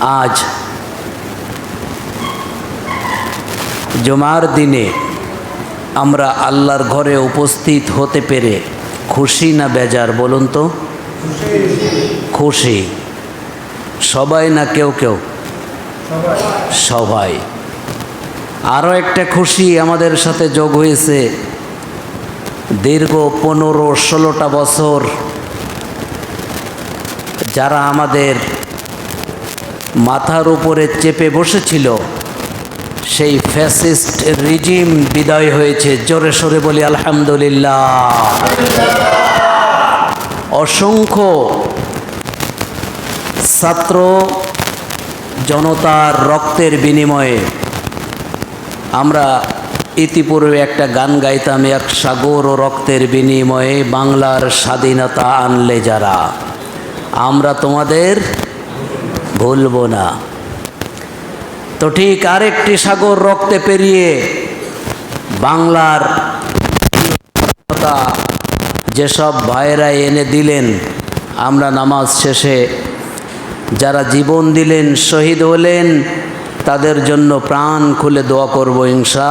আজ জমার দিনে আমরা আল্লাহর ঘরে উপস্থিত হতে পেরে খুশি না বেজার বলুন তো? খুশি। সবাই না কেউ কেউ? সবাই। আরও একটা খুশি আমাদের সাথে যোগ হয়েছে। দীর্ঘ পনেরো ষোলোটা বছর যারা আমাদের মাথার উপরে চেপে বসেছিল। সেই ফ্যাসিস্ট রিজিম বিদায় হয়েছে। জোরে সোরে বলি, আলহামদুলিল্লাহ। অসংখ্য ছাত্র জনতার রক্তের বিনিময়ে আমরা ইতিপূর্বে একটা গান গাইতাম, এক সাগর ও রক্তের বিনিময়ে বাংলার স্বাধীনতা আনলে যারা। আমরা তোমাদের ভুলব না। তো ঠিক আরেকটি সাগর রক্তে পেরিয়ে বাংলার যেসব ভাইয়েরা এনে দিলেন, আমরা নামাজ শেষে যারা জীবন দিলেন, শহীদ হলেন, তাদের জন্য প্রাণ খুলে দোয়া করব ইনশা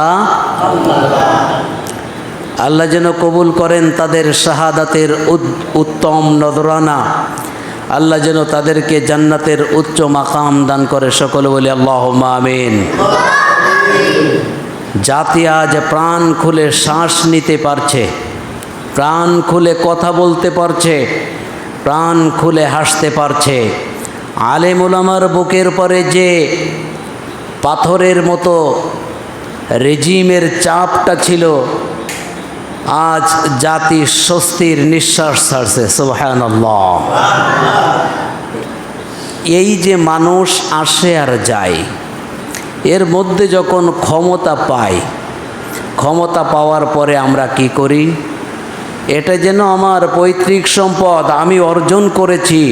আল্লাহ। যেন কবুল করেন তাদের শাহাদাতের উত্তম নদরানা আল্লাহ যেন তাদেরকে জান্নাতের উচ্চ মাকাম দান করে সকলে বলে আল্লাহ আমিন। জাতি আজ প্রাণ খুলে শ্বাস নিতে পারছে, প্রাণ খুলে কথা বলতে পারছে, প্রাণ খুলে হাসতে পারছে। আলেম ওলামার বুকের পরে যে পাথরের মতো রেজিমের চাপটা ছিল আজ জাতি স্বস্তির নিঃশ্বাস ছাড়ছে সোহান এই যে মানুষ আসে আর যায়, এর মধ্যে যখন ক্ষমতা পাই, ক্ষমতা পাওয়ার পরে আমরা কি করি? এটা যেন আমার পৈতৃক সম্পদ আমি অর্জন করেছি,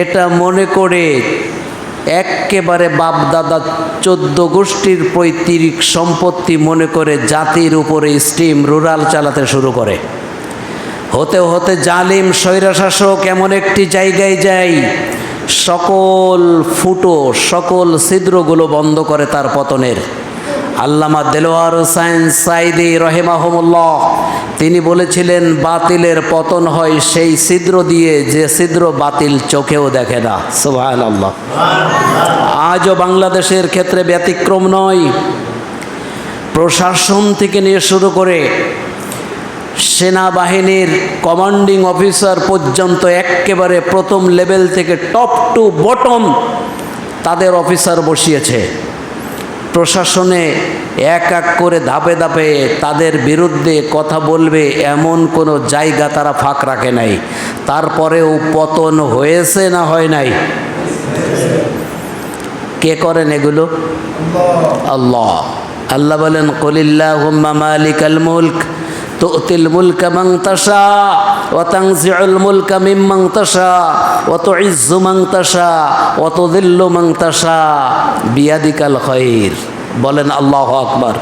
এটা মনে করে একেবারে বাপ দাদা চোদ্দ গোষ্ঠীর পৈতৃক সম্পত্তি মনে করে জাতির উপরে স্টিম রুরাল চালাতে শুরু করে। হতে হতে জালিম স্বৈরাশাসক এমন একটি জায়গায় যাই সকল ফুটো, সকল ছিদ্রগুলো বন্ধ করে তার পতনের। আল্লামা দেলোয়ার সাইন্স সাইদি রহেমাহমুল্লাহ, তিনি বলেছিলেন, বাতিলের পতন হয় সেই ছিদ্র দিয়ে, যে ছিদ্র বাতিল চোখেও দেখে না। সুভান আল্লাহ আজও বাংলাদেশের ক্ষেত্রে ব্যতিক্রম নয়। প্রশাসন থেকে নিয়ে শুরু করে সেনাবাহিনীর কমান্ডিং অফিসার পর্যন্ত একেবারে প্রথম লেভেল থেকে টপ টু বটম তাদের অফিসার বসিয়েছে। প্রশাসনে এক এক করে ধাপে ধাপে তাদের বিরুদ্ধে কথা বলবে এমন কোনো জায়গা তারা ফাঁক রাখে নাই। তারপরেও পতন হয়েছে না হয় নাই? কে করেন এগুলো? আল্লাহ। আল্লাহ। বলেন কলিল্লাহ মালিক আল মুলক। তুতিল মুলকা মাং তাশা, ওয়া তানজিউল মুলকা মিম্মাং তাশা, ওয়া তুইজ্জু মাং তাশা, ওয়া তুযিল্লু মাং তাশা। বিয়াদিকাল খৈর বলেন আল্লাহ আকবার।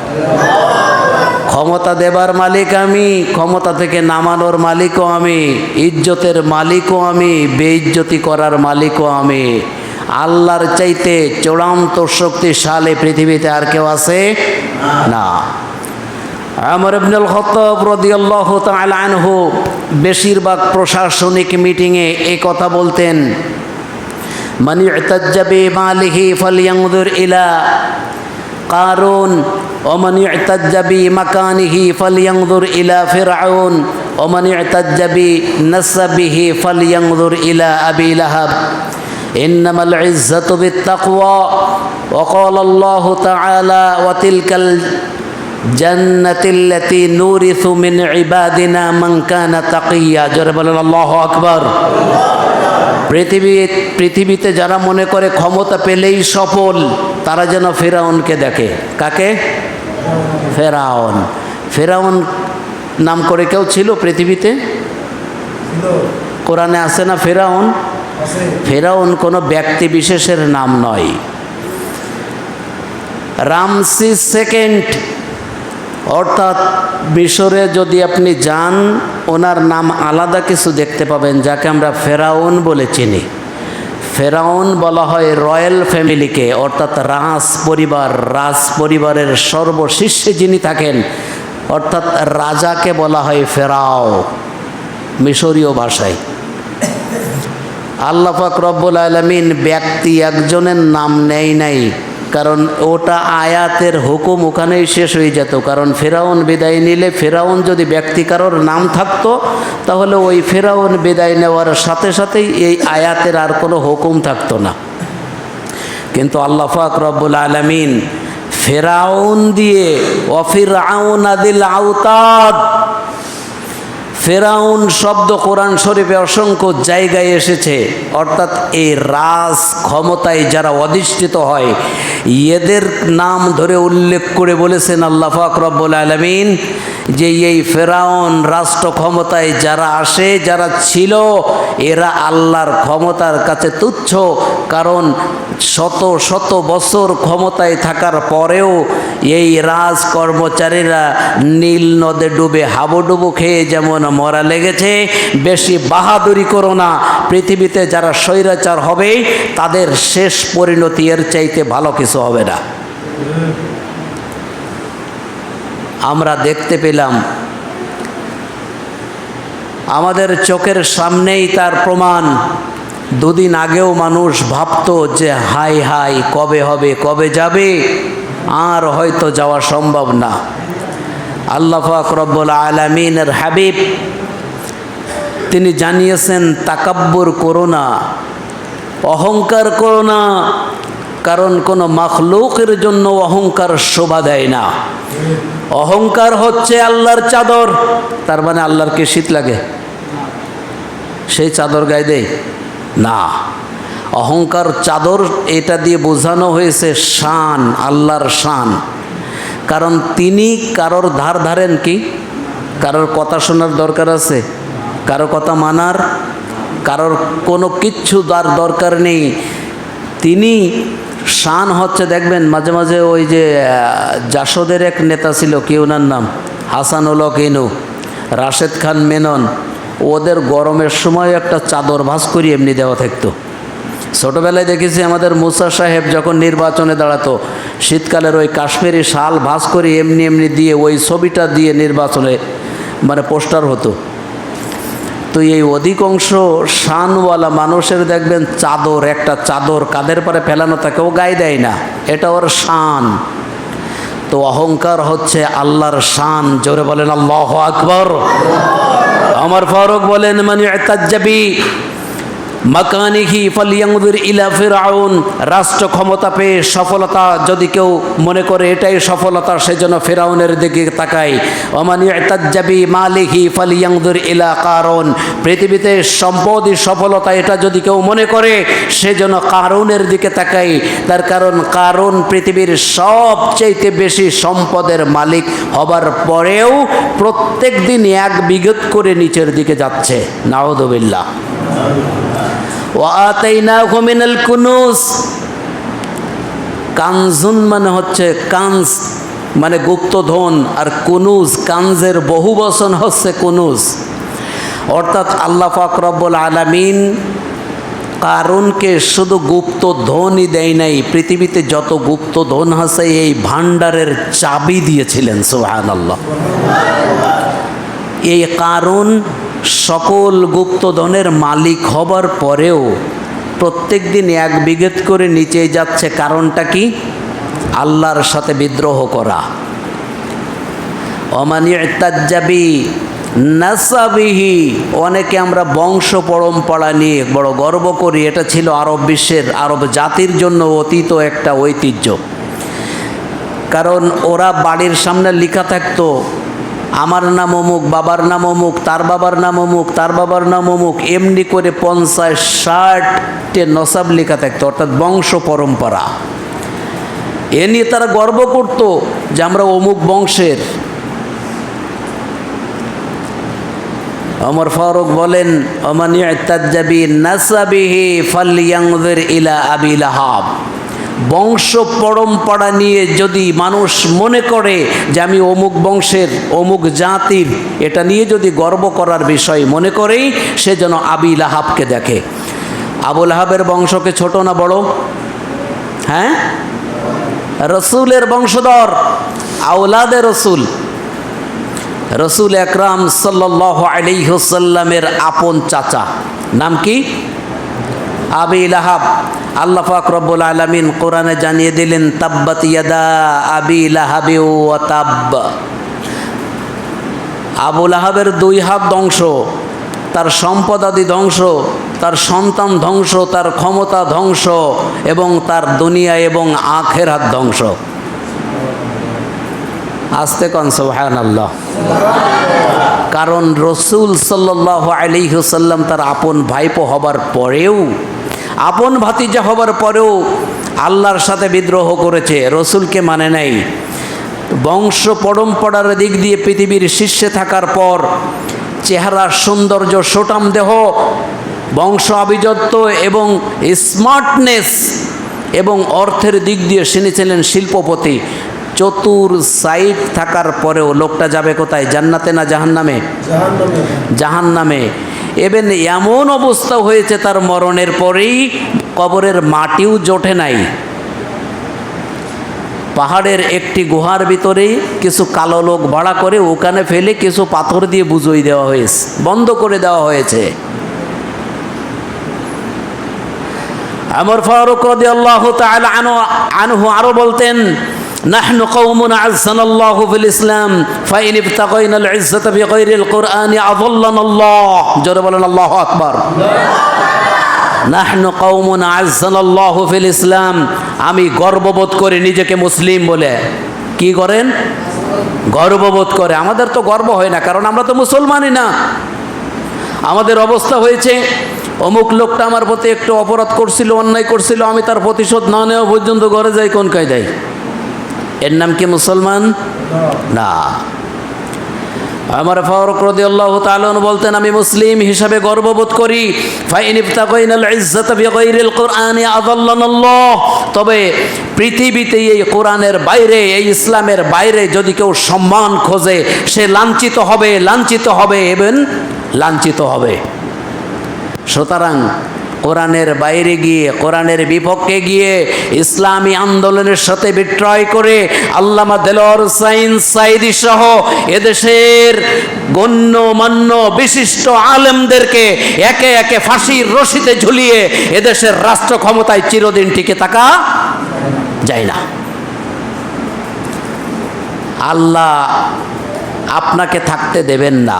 ক্ষমতা দেবার মালিক আমি, ক্ষমতা থেকে নামানোর মালিকও আমি, ইজ্জতের মালিকও আমি, বেইজ্জতি করার মালিকও আমি। আল্লাহর চাইতে চূড়ান্ত শক্তিশালী পৃথিবীতে আর কেউ আছে? না। আমর ইবনুল খত্তাব রাদিয়াল্লাহু তাআলা আনহু বেশিরভাগ প্রশাসনিক মিটিংয়ে এই কথা বলতেন মান ইতাজ্জা বিমালিহি ফালইয়ানজুর ইলা কারুন ومن اعتج بمكانه فلينظر إلى فرعون ومن اعتج بنسبه فلينظر إلى أبي لهب إنما العزة بالتقوى وقال الله تعالى وتلك الجنة জান্নাতিল্লাতি নুরিসু মিন ইবাদিনা মান কানা তাকিয়া। জোরে বলেন, আল্লাহু আকবার। পৃথিবী, পৃথিবীতে যারা মনে করে ক্ষমতা পেলেই সফল, তারা যেন ফেরাউনকে দেখে। কাকে? ফেরাউন। ফেরাউন নাম করে কেউ ছিল পৃথিবীতে? কোরআনে আছে না ফেরাউন? ফেরাউন কোনো ব্যক্তি বিশেষের নাম নয়। রামসি সেকেন্ড অর্থাৎ মিশরে যদি আপনি যান, ওনার নাম আলাদা কিছু দেখতে পাবেন, যাকে আমরা ফেরাউন বলে চিনি। ফেরাউন বলা হয় রয়্যাল ফ্যামিলিকে, অর্থাৎ রাজ পরিবার, রাজ পরিবারের সর্বশীর্ষে যিনি থাকেন, অর্থাৎ রাজাকে বলা হয় ফেরাও, মিশরীয় ভাষায়। আল্লাপাক রব্বুল আলমিন ব্যক্তি একজনের নাম নেই নাই কারণ ওটা আয়াতের হুকুম ওখানেই শেষ হয়ে যেত। কারণ ফেরাউন বিদায় নিলে ফেরাউন যদি ব্যক্তি কারোর নাম থাকতো, তাহলে ওই ফেরাউন বিদায় নেওয়ার সাথে সাথেই এই আয়াতের আর কোনো হুকুম থাকতো না। কিন্তু আল্লাহ পাক রব্বুল আলমিন ফেরাউন দিয়ে অফির আউন আদিল আউতাদ ফেরাউন শব্দ কোরআন শরীফে অসংখ্য জায়গায় এসেছে। অর্থাৎ এই রাজ ক্ষমতায় যারা অধিষ্ঠিত হয়, এদের নাম ধরে উল্লেখ করে বলেছেন আল্লাহ ফাকরবুল আলমিন যে এই ফেরাউন রাষ্ট্র ক্ষমতায় যারা আসে, যারা ছিল এরা আল্লাহর ক্ষমতার কাছে তুচ্ছ, কারণ শত শত বছর ক্ষমতায় থাকার পরেও এই রাজ কর্মচারীরা নীল নদে ডুবে হাবুডুবু খেয়ে যেমন মরা লেগেছে, বেশি বাহাদুরি করো না। পৃথিবীতে যারা স্বৈরাচার হবে, তাদের শেষ পরিণতি এর চাইতে ভালো কিছু হবে না। আমরা দেখতে পেলাম আমাদের চোখের সামনেই তার প্রমাণ। দুদিন আগেও মানুষ ভাবতো যে, হাই হাই, কবে হবে, কবে যাবে? আর হয়তো যাওয়া সম্ভব না। আল্লাহ রব্বুল আলমিনের হাবিব, তিনি জানিয়েছেন, তাকাব্বুর করো না, অহংকার করো না। কারণ কোনো মাখলুকের জন্য অহংকার শোভা দেয় না। অহংকার হচ্ছে আল্লাহর চাদর, তার মানে আল্লাহরকে শীত লাগে? সেই চাদর গায়ে দেয় না। অহংকার চাদর এটা দিয়ে বোঝানো হয়েছে শান, আল্লাহর শান। কারণ তিনি কারোর ধার ধারেন কি? কারোর কথা শোনার দরকার আছে? কারও কথা মানার? কারোর কোনো কিচ্ছু তার দরকার নেই। তিনি শান হচ্ছে, দেখবেন মাঝে মাঝে ওই যে জাসদের এক নেতা ছিল, কি ওনার নাম? হাসানুল ইনু রাশেদ খান মেনন। ওদের গরমের সময় একটা চাদর ভাস করি এমনি দেওয়া থাকতো। ছোটোবেলায় দেখেছি আমাদের মুসা সাহেব যখন নির্বাচনে দাঁড়াতো, শীতকালের ওই কাশ্মীরি শাল ভাস করে এমনি এমনি দিয়ে ওই ছবিটা দিয়ে নির্বাচনে মানে পোস্টার হতো। তো এই অধিকাংশ শানওয়ালা মানুষের দেখবেন চাদর, একটা চাদর কাদের পরে ফেলানো তাকেও গায়ে দেয় না। এটা ওর শান। তো অহংকার হচ্ছে আল্লাহর শান। জোরে বলেন, আল্লাহ আকবর। আমার ফারুক বলেন মানে মাকানিহি ফালিয়াঙ্গুর ইলা ফেরাউন রাষ্ট্র ক্ষমতা পেয়ে সফলতা যদি কেউ মনে করে, এটাই সফলতা, সেজন্য ফেরাউনের দিকে তাকাই। ওমানি তাজ্জাবি মালিহি ফালিয়াঙ্গুর ইলা কারণ পৃথিবীতে সম্পদই সফলতা, এটা যদি কেউ মনে করে, সেজন্য কারণের দিকে তাকাই। তার কারণ কারণ পৃথিবীর সবচেয়ে বেশি সম্পদের মালিক হবার পরেও প্রত্যেক দিন এক বিগত করে নিচের দিকে যাচ্ছে। নাওদবিল্লা কানজুন মানে হচ্ছে কানজ মানে গুপ্ত গুপ্তধন আর কুনুজ, কানজের বহু বচন হচ্ছে কুনুজ। অর্থাৎ আল্লাহ পাক রব্বুল আলামিন কারণকে শুধু গুপ্ত ধনই দেয় নাই, পৃথিবীতে যত গুপ্ত ধন আছে এই ভাণ্ডারের চাবি দিয়েছিলেন সুহান আল্লাহ এই কারণ সকল গুপ্তধনের মালিক হবার পরেও প্রত্যেক দিন এক বিঘেত করে নিচে যাচ্ছে কারণটা কি? আল্লাহর সাথে বিদ্রোহ করা। অমানি তাজ্জাবি নাসাবিহি, অনেকে আমরা বংশ পরম্পরা নিয়ে বড় গর্ব করি, এটা ছিল আরব বিশ্বের, আরব জাতির জন্য অতীত একটা ঐতিহ্য। কারণ ওরা বাড়ির সামনে লেখা থাকতো আমার নাম অমুক, বাবার নাম অমুক, তার বাবার নাম অমুক, তার বাবার নাম অমুক, এমনি করে পঞ্চাশ ষাটটে নসাব লেখা থাকতো, অর্থাৎ বংশ পরম্পরা। এ নিয়ে তারা গর্ব করত যে আমরা অমুক বংশের। অমর ফারুক বলেন অমানি তাজ্জাবি নাসাবিহি ফালিয়াংদের ইলা আবিল আহাব বংশ পরম্পরা নিয়ে যদি মানুষ মনে করে যে আমি অমুক বংশের, অমুক জাতির, এটা নিয়ে যদি গর্ব করার বিষয় মনে করেই সে যেন আবিল আহাবকে দেখে। আবুল আহাবের বংশকে ছোট না বড়? হ্যাঁ? রসুলের বংশধর আউলাদে রসুল। রসুল একরাম সাল্লাহ আলিহসাল্লামের আপন চাচা। নাম কি? আবি লাহাব, আল্লাহ পাক রব্বুল আলমিন কোরআনে জানিয়ে দিলেন, তাব্বাত ইয়াদা আবি লাহাবি ও তাব্ব। আবুল আহাবের দুই হাত ধ্বংস, তার সম্পদ আদি ধ্বংস, তার সন্তান ধ্বংস, তার ক্ষমতা ধ্বংস, এবং তার দুনিয়া এবং আখের হাত ধ্বংস। আস্তে কন সোহান আল্লাহ কারণ রসুল সাল্লাহ আলিহসাল্লাম তার আপন ভাইপো হবার পরেও আপন ভাতিজা হবার পরেও আল্লাহর সাথে বিদ্রোহ করেছে রসুলকে মানে নাই। বংশ পরম্পরার দিক দিয়ে পৃথিবীর শীর্ষে থাকার পর চেহারা সৌন্দর্য সোটাম দেহ বংশ আভিজাত্য এবং স্মার্টনেস এবং অর্থের দিক দিয়ে তিনি ছিলেন শিল্পপতি। চতুর সাইড থাকার পরেও লোকটা যাবে কোথায়? জান্নাতে না জাহান্নামে? জাহান নামে এবেন এমন অবস্থা হয়েছে তার মরণের পরেই কবরের মাটিও জোটে নাই। পাহাড়ের একটি গুহার ভিতরেই কিছু কালো লোক ভাড়া করে ওখানে ফেলে কিছু পাথর দিয়ে বুঝিয়ে দেওয়া হয়েছে, বন্ধ করে দেওয়া হয়েছে। আমর ফারুক আনহু আরও বলতেন نحن قوم عزنا الله في الإسلام فإن ابتغينا العزة بغير القرآن أضلنا الله جرب لنا الله أكبر নাহনু কৌমুন আজ্জানাল্লাহ ফিল ইসলাম আমি গর্ববোধ করি নিজেকে মুসলিম বলে কি করেন গর্ববোধ করে আমাদের তো গর্ব হয় না কারণ আমরা তো মুসলমানই না আমাদের অবস্থা হয়েছে অমুক লোকটা আমার প্রতি একটু অপরাধ করছিল অন্যায় করছিল আমি তার প্রতিশোধ না নেওয়া পর্যন্ত ঘরে যাই কোন কায়দায় এর নাম কি মুসলমান? না। আমার ফারুক রাদিয়াল্লাহু তাআলা বলতেন, আমি মুসলিম হিসাবে গর্ববোধ করি। ফাইন ইবতাগাইনাল ইজ্জাতা আযাল্লানাল্লাহ তবে পৃথিবীতে এই কোরআনের বাইরে, এই ইসলামের বাইরে যদি কেউ সম্মান খোঁজে, সে লাঞ্ছিত হবে লাঞ্ছিত হবে এবং লাঞ্ছিত হবে। সুতরাং কোরআনের বাইরে গিয়ে, কোরআনের বিপক্ষে গিয়ে ইসলামী আন্দোলনের সাথে বিক্রয় করে আল্লামা দেলর সাইন সাইদি সহ এদেশের গণ্যমান্য বিশিষ্ট আলেমদেরকে একে একে ফাঁসির রশিতে ঝুলিয়ে এদেশের রাষ্ট্র ক্ষমতায় চিরদিন টিকে থাকা যায় না। আল্লাহ আপনাকে থাকতে দেবেন না।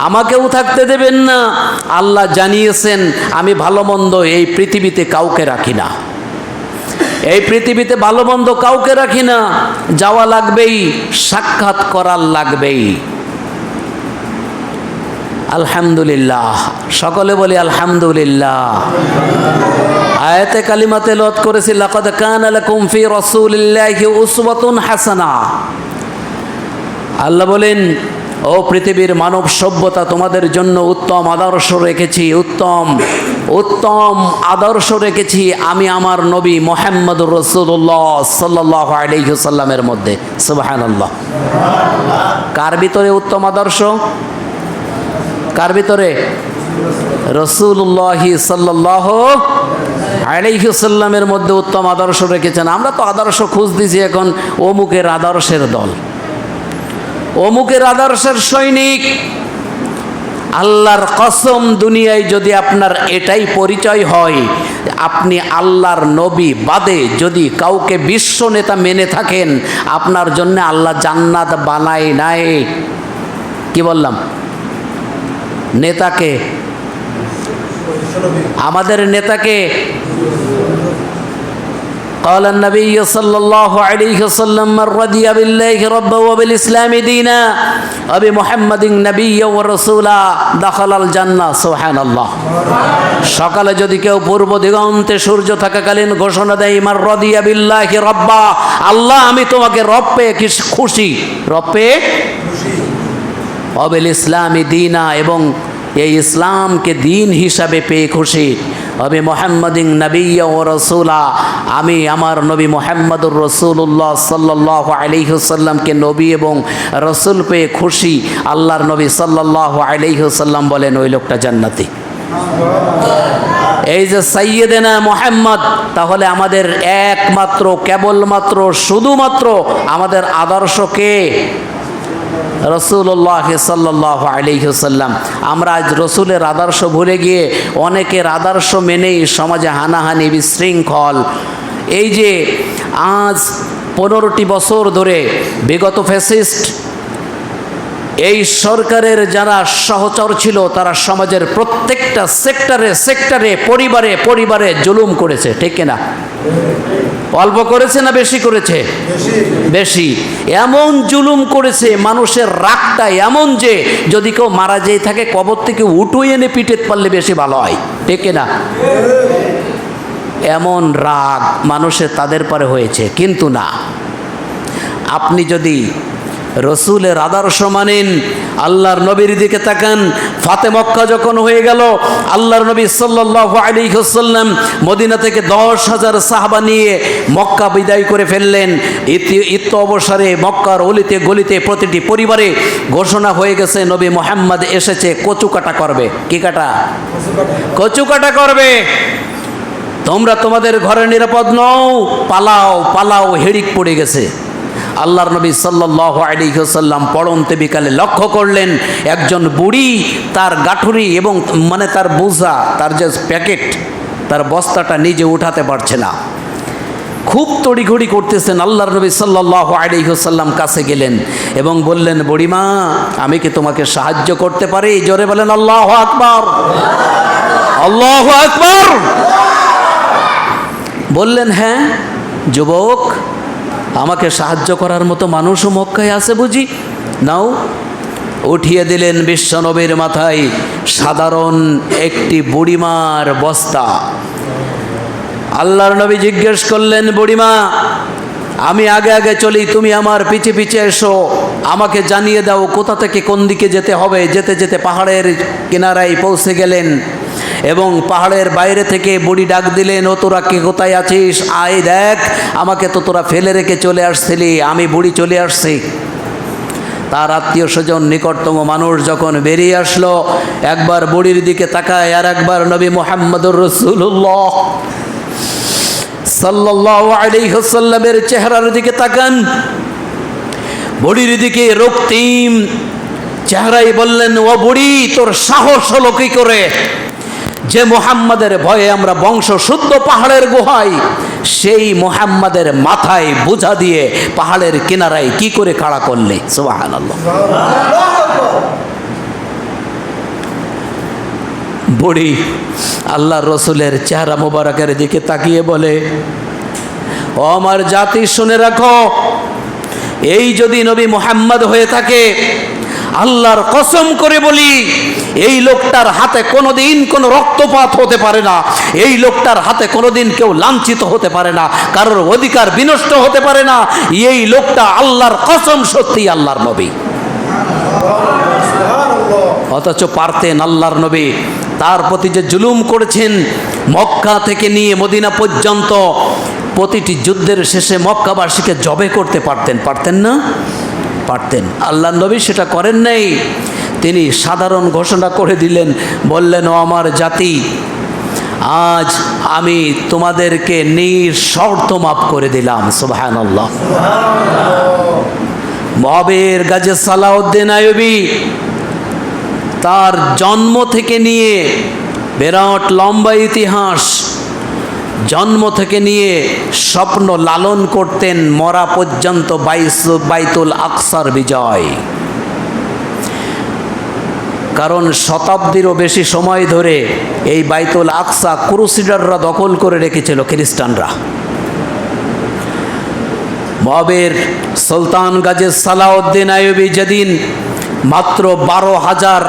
আমাকেও থাকতে দেবেন না। আল্লাহ জানিয়েছেন, আমি ভালো মন্দ এই পৃথিবীতে কাউকে রাখি না। এই পৃথিবীতে ভালো মন্দ কাউকে রাখি না। যাওয়া লাগবেই, সাক্ষাৎ করার লাগবেই। আলহামদুলিল্লাহ। সকলে বলি আলহামদুলিল্লাহ। আয়াতে কালিমাতে লত করেছি, লাকাদ কানা লাকুম ফি রাসূলিল্লাহি হাসানা। আল্লাহ বলেন ও পৃথিবীর মানব সভ্যতা, তোমাদের জন্য উত্তম আদর্শ রেখেছি, উত্তম উত্তম আদর্শ রেখেছি আমি আমার নবী মোহাম্মদ রসুল্লাহ সাল্লাহ আলহিসাল্লামের মধ্যে। আল্লাহ কার ভিতরে উত্তম আদর্শ? কার ভিতরে? রসুল্লাহি সাল্লাহ আলাইসাল্লামের মধ্যে উত্তম আদর্শ রেখেছেন। আমরা তো আদর্শ খুঁজ দিছি এখন, অমুকের আদর্শের দল। অমুকের আদর্শের সৈনিক। আল্লাহর কসম দুনিয়ায় যদি আপনার এটাই পরিচয় হয়, আপনি আল্লাহর নবী বাদে যদি কাউকে বিশ্ব নেতা মেনে থাকেন, আপনার জন্য আল্লাহ জান্নাত বানায় নাই। কি বললাম? নেতাকে? আমাদের নেতাকে? قال النبي صلى الله عليه وسلم من رضي بالله ربا وبالإسلام دينا وبمحمد نبيا ورسولا دخل الجنة سبحان الله সকালে যদি কেউ পূর্ব দিগন্তে সূর্য থাকাকালীন ঘোষণা দেয় মার রদিয়া বিল্লাহি রব্বা আল্লাহ আমি তোমাকে রব পেয়ে কি খুশি রব পেয়ে অবেল ইসলামী দিনা এবং এই ইসলামকে দিন হিসাবে পেয়ে খুশি আমি মোহাম্মদিন নবী ও রসুলা। আমি আমার নবী মোহাম্মদুর রসুল্লাহ সাল্লাহ আলিহসাল্লামকে নবী এবং রসুল পেয়ে খুশি। আল্লাহর নবী সাল্লাহ আলিহসাল্লাম বলেন, ওই লোকটা জান্নাতি। এই যে সাইয়েদেনা মোহাম্মদ, তাহলে আমাদের একমাত্র, কেবলমাত্র, শুধুমাত্র আমাদের আদর্শকে রসুল্লাহ সাল্লাহ আলিহসাল্লাম আমরা আজ রসুলের আদর্শ ভুলে গিয়ে অনেকের আদর্শ মেনেই সমাজে হানাহানি, বিশৃঙ্খল, এই যে আজ পনেরোটি বছর ধরে বিগত ফ্যাসিস্ট এই সরকারের যারা সহচর ছিল, তারা সমাজের প্রত্যেকটা সেক্টরে সেক্টরে, পরিবারে পরিবারে জুলুম করেছে, ঠিক কিনা? অল্প করেছে না বেশি করেছে? বেশি। এমন জুলুম করেছে, মানুষের রাগটা এমন যে, যদি কেউ মারা যেয়ে থাকে, কবর থেকে উঠুই এনে পিঠে পারলে বেশি ভালো হয়, ঠিক কিনা? এমন রাগ মানুষের তাদের পরে হয়েছে, কিন্তু না। আপনি যদি রসুলের আদর্শ মানেন। আল্লাহর নবীর দিকে তাকান। ফাতে মক্কা যখন হয়ে গেল, আল্লাহর নবী সাল্লাহ আলী মদিনা থেকে দশ হাজার সাহাবা নিয়ে মক্কা বিদায় করে ফেললেন। ইতি- ইত্য অবসরে মক্কার অলিতে গলিতে প্রতিটি পরিবারে ঘোষণা হয়ে গেছে, নবী মোহাম্মদ এসেছে, কচু কাটা করবে। কি কাটা? কচু কাটা করবে। তোমরা তোমাদের ঘরে নিরাপদ নও, পালাও পালাও হেড়িক পড়ে গেছে। আল্লাহর নবী সাল্লাহ আলিহাসাল্লাম পড়ন্তে বিকালে লক্ষ্য করলেন, একজন বুড়ি তার গাঠুরি এবং মানে তার বোঝা, তার যে প্যাকেট, তার বস্তাটা নিজে উঠাতে পারছে না। খুব তড়িঘড়ি করতেছেন আল্লাহর নবী সাল্লাহ আলিহাসাল্লাম কাছে গেলেন এবং বললেন, বুড়িমা, আমি কি তোমাকে সাহায্য করতে পারি? জোরে বলেন, আল্লাহ আকবর আল্লাহ আকবর। বললেন হ্যাঁ যুবক আমাকে সাহায্য করার মতো মানুষও মক্কায় আছে বুঝি? নাও, উঠিয়ে দিলেন বিশ্বনবীর মাথায় সাধারণ একটি বুড়িমার বস্তা। আল্লাহর নবী জিজ্ঞেস করলেন, বুড়িমা, আমি আগে আগে চলি, তুমি আমার পিছে পিছে এসো, আমাকে জানিয়ে দাও কোথা থেকে কোন দিকে যেতে হবে? যেতে যেতে পাহাড়ের কিনারায় পৌঁছে গেলেন। এবং পাহাড়ের বাইরে থেকে বুড়ি ডাক দিলেন, ও তোরা কে? কোথায় আছিস? আয় দেখ, আমাকে তো তোরা ফেলে রেখে চলে আসছিলি, আমি বুড়ি চলে আসছি। তার আত্মীয় স্বজন, নিকটতম মানুষ যখন বেরিয়ে আসলো, একবার বুড়ির দিকে তাকায় আর একবার নবী মোহাম্মদুর রসুল্লাহ সাল্লাহ চেহারার দিকে তাকান। বুড়ির দিকে রক্তিম চেহারাই বললেন, ও বুড়ি, তোর সাহস হলো কি করে? যে মোহাম্মদের ভয়ে আমরা বংশ শুদ্ধ পাহাড়ের গুহায়, সেই মোহাম্মদের মাথায় বোঝা দিয়ে পাহাড়ের কিনারায় কি করে খাড়া করলে? বুড়ি আল্লাহ রসুলের চেহারা মোবারকের দিকে তাকিয়ে বলে, ও আমার জাতি, শুনে রাখো, এই যদি নবী মোহাম্মদ হয়ে থাকে আল্লাহর কসম করে বলি, এই লোকটার হাতে কোনোদিন কোনো রক্তপাত হতে পারে না, এই লোকটার হাতে কোনোদিন কেউ লাঞ্ছিত হতে পারে না, কারোর অধিকার বিনষ্ট হতে পারে না, এই লোকটা আল্লাহর কসম সত্যি আল্লাহর নবী। অথচ পারতেন আল্লাহর নবী, তার প্রতি যে জুলুম করেছেন, মক্কা থেকে নিয়ে মদিনা পর্যন্ত, প্রতিটি যুদ্ধের শেষে মক্কাবাসীকে জবে করতে পারতেন পারতেন না? পারতেন। আল্লাহ নবী সেটা করেন নাই। তিনি সাধারণ ঘোষণা করে দিলেন, বললেন, ও আমার জাতি, আজ আমি তোমাদেরকে নিঃশর্ত মাফ করে দিলাম। সুবাহান আল্লাহ মহাবের গাজে সালাউদ্দিন আয়বী তার জন্ম থেকে নিয়ে বিরাট লম্বা ইতিহাস জন্ম থেকে নিয়ে স্বপ্ন লালন করতেন মরা পর্যন্ত বাইতুল আকসার বিজয়। কারণ শতাব্দীরও বেশি সময় ধরে এই বাইতুল আকসা ক্রুসিডাররা দখল করে রেখেছিল খ্রিস্টানরা। মবের সুলতান গাজে সালাউদ্দিন আয়ুবী যেদিন মাত্র বারো হাজার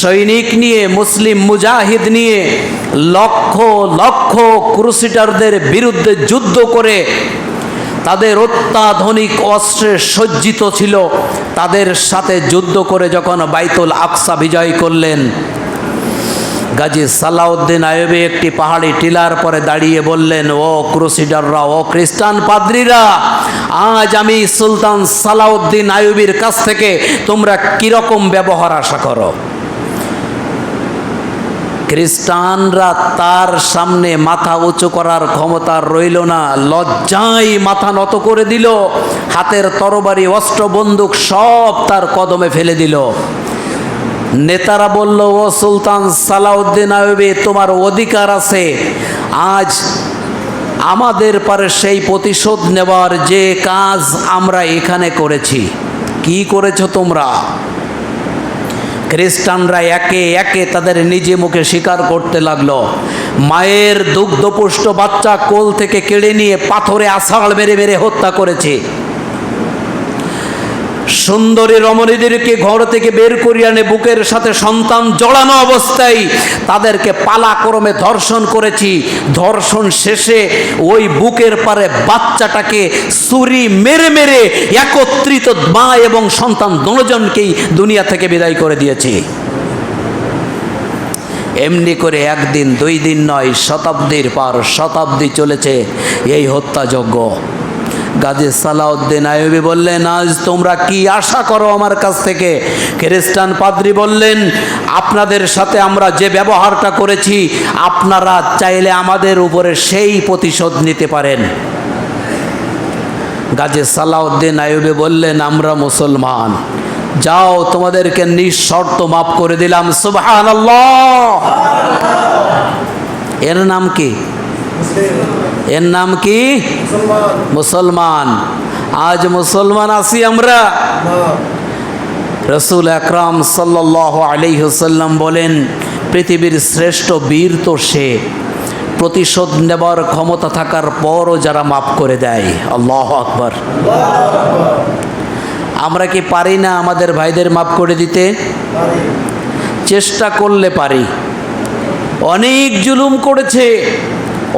সৈনিক নিয়ে, মুসলিম মুজাহিদ নিয়ে লক্ষ লক্ষ ক্রুসিটারদের বিরুদ্ধে যুদ্ধ করে তাদের অত্যাধুনিক অস্ত্রে সজ্জিত ছিল। তাদের সাথে যুদ্ধ করে যখন বাইতুল আকসা বিজয় করলেন, গাজী সালাউদ্দিন আয়বে একটি পাহাড়ি টিলার পরে দাঁড়িয়ে বললেন, ও ক্রুসিডাররা, ও খ্রিস্টান পাদ্রীরা, আজ আমি সুলতান সালাউদ্দিন আয়ুবির কাছ থেকে তোমরা কীরকম ব্যবহার আশা করো? খ্রিস্টানরা তার সামনে মাথা উঁচু করার ক্ষমতা রইল না। লজ্জায় মাথা নত করে দিল। হাতের তরবারি, অস্ত্র, বন্দুক সব তার কদমে ফেলে দিল। নেতারা বলল, ও সুলতান সালাউদ্দিন আয়ুবি তোমার অধিকার আছে। আজ আমাদের পারে সেই প্রতিশোধ নেবার যে কাজ আমরা এখানে করেছি। কি করেছ তোমরা? খ্রিস্টানরা একে একে তাদের নিজে মুখে স্বীকার করতে লাগল। মায়ের দুগ্ধপুষ্ট বাচ্চা কোল থেকে কেড়ে নিয়ে পাথরে আষাঢ় মেরে মেরে হত্যা করেছে। সুন্দরী রমণীদেরকে ঘর থেকে বের করিয়ে আনে, বুকের সাথে সন্তান জড়ানো অবস্থায় তাদেরকে পালাক্রমে ধর্ষণ করেছি। ধর্ষণ শেষে ওই বুকের পারে বাচ্চাটাকে ছুরি মেরে মেরে একত্রিত মা এবং সন্তান দুজনকেই দুনিয়া থেকে বিদায় করে দিয়েছি। এমনি করে একদিন, দুই দিন নয়, শতাব্দীর পর শতাব্দী চলেছে এই হত্যাযজ্ঞ। গাজী সালাউদ্দিন আয়ুবী বললেন, আজ তোমরা কি আশা করো আমার কাছ থেকে? খ্রিস্টান পাদ্রী বললেন, আপনাদের সাথে আমরা যে ব্যবহারটা করেছি, আপনারা চাইলে আমাদের উপরে সেই প্রতিশোধ নিতে পারেন। গাজী সালাউদ্দিন আয়ুবী বললেন, আমরা মুসলমান। যাও, তোমাদেরকে নিঃশর্ত মাফ করে দিলাম। সুবহান এর নাম কি? এর নাম কি? মুসলমান। আজ মুসলমান আছি আমরা। রসুল আকরাম সাল্লাহ আলিহসাল্লাম বলেন, পৃথিবীর শ্রেষ্ঠ বীর তো সে। প্রতিশোধ নেবার ক্ষমতা থাকার পরও যারা মাফ করে দেয়। আল্লাহ আকবর। আমরা কি পারি না আমাদের ভাইদের মাফ করে দিতে? চেষ্টা করলে পারি। অনেক জুলুম করেছে।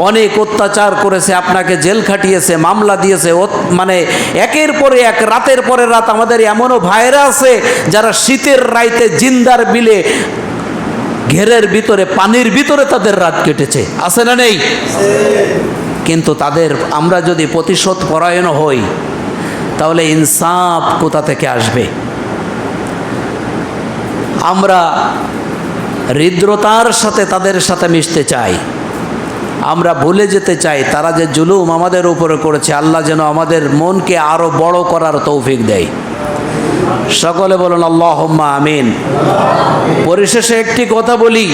অনেক অত্যাচার করেছে, আপনাকে জেল খাটিয়েছে, মামলা দিয়েছে মানে একের পরে এক, রাতের পরে রাত আমাদের এমনও ভাইরা আছে যারা শীতের রাইতে জিন্দার বিলে ঘেরের ভিতরে, পানির ভিতরে তাদের রাত কেটেছে। আছে না নেই? কিন্তু তাদের আমরা যদি প্রতিশোধ পরায়ণ হই, তাহলে ইনসাফ কোথা থেকে আসবে? আমরা হৃদ্রতার সাথে তাদের সাথে মিশতে চাই। আমরা ভুলে যেতে চাই, তারা যে জুলুম আমাদের উপরে করেছে, আল্লাহ যেন আমাদের মনকে আরও বড় করার তৌফিক দেয়। সকলে বলুন আল্লাহ আমিন। পরিশেষে একটি কথা বলি।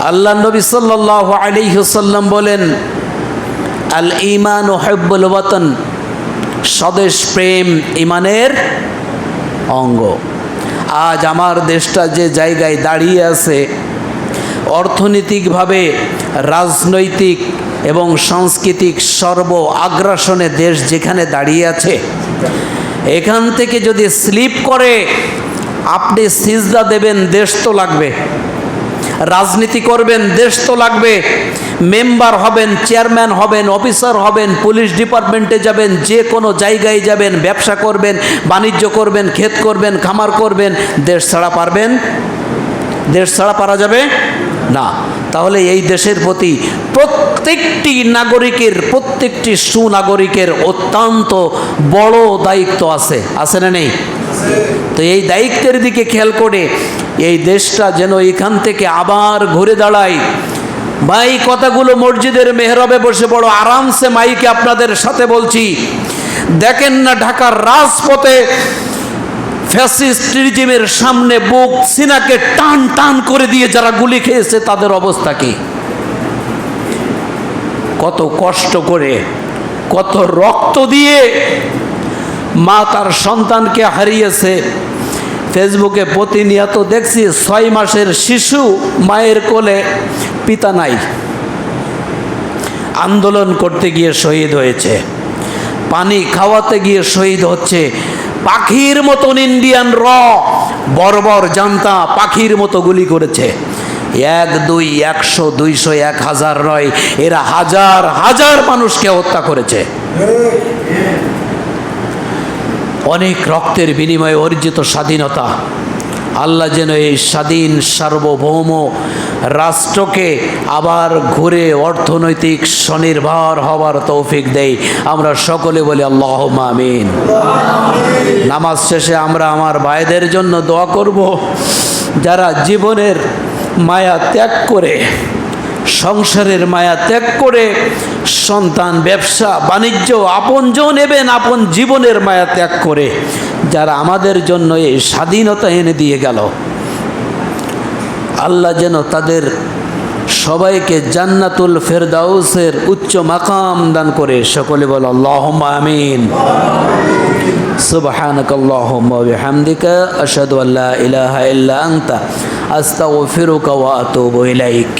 আল্লাহ নবী সাল্লাহ আলিহসাল্লাম বলেন আল ইমান ও হেব্বুল ওয়াতন স্বদেশ প্রেম ইমানের অঙ্গ। আজ আমার দেশটা যে জায়গায় দাঁড়িয়ে আছে, অর্থনৈতিকভাবে রাজনৈতিক এবং সাংস্কৃতিক সর্ব আগ্রাসনে দেশ যেখানে দাঁড়িয়ে আছে, এখান থেকে যদি স্লিপ করে, আপনি সিজদা দেবেন, দেশ তো লাগবে। রাজনীতি করবেন, দেশ তো লাগবে। মেম্বার হবেন, চেয়ারম্যান হবেন, অফিসার হবেন, পুলিশ ডিপার্টমেন্টে যাবেন, যে কোনো জায়গায় যাবেন, ব্যবসা করবেন, বাণিজ্য করবেন, ক্ষেত করবেন, খামার করবেন, দেশ ছাড়া পারবেন? দেশ ছাড়া পারা যাবে? না, তাহলে এই দেশের প্রতি প্রত্যেকটি নাগরিকের, প্রত্যেকটি সুনাগরিকের অত্যন্ত বড় দায়িত্ব আছে। আছে না নেই? তো এই দায়িত্বের দিকে খেয়াল করে এই দেশটা যেন এখান থেকে আবার ঘুরে দাঁড়ায়। ভাই, কথাগুলো মসজিদের মেহরবে বসে বড় আরামসে মাইকে আপনাদের সাথে বলছি। দেখেন না ঢাকার রাজপথে ফ্যাসিস্ট রিজিমের সামনে বুক সিনাকে টান টান করে দিয়ে যারা গুলি খেয়েছে, তাদের অবস্থা কি? কত কষ্ট করে, কত রক্ত দিয়ে মা তার সন্তানকে হারিয়েছে। ফেসবুকে প্রতিনিয়ত দেখছি, ছয় মাসের শিশু মায়ের কোলে পিতা নাই। আন্দোলন করতে গিয়ে শহীদ হয়েছে। পানি খাওয়াতে গিয়ে শহীদ হচ্ছে। পাখির মতন ইন্ডিয়ান র। বর্বর জানতা পাখির মতো গুলি করেছে। এক, দুই, একশো, দুইশো, এক হাজার নয় এরা হাজার হাজার মানুষকে হত্যা করেছে। অনেক রক্তের বিনিময়ে অর্জিত স্বাধীনতা। আল্লাহ যেন এই স্বাধীন সার্বভৌম রাষ্ট্রকে আবার ঘুরে অর্থনৈতিক স্বনির্ভর হওয়ার তৌফিক দেই। আমরা সকলে বলি আল্লাহ আমিন। নামাজ শেষে আমরা আমার ভাইদের জন্য দোয়া করব। যারা জীবনের মায়া ত্যাগ করে, সংসারের মায়া ত্যাগ করে, সন্তান, ব্যবসা, বাণিজ্য, আপনজন নেবেন, আপন জীবনের মায়া ত্যাগ করে, যারা আমাদের জন্য এই স্বাধীনতা এনে দিয়ে গেল। আল্লাহ যেন তাদের সবাইকে জান্নাতুল ফেরদাউসের উচ্চ মাকাম দান করে সকলে বল আল্লাহ আমিন سبحانك اللهم وبحمدك أشهد أن لا إله إلا أنت أستغفرك وأتوب إليك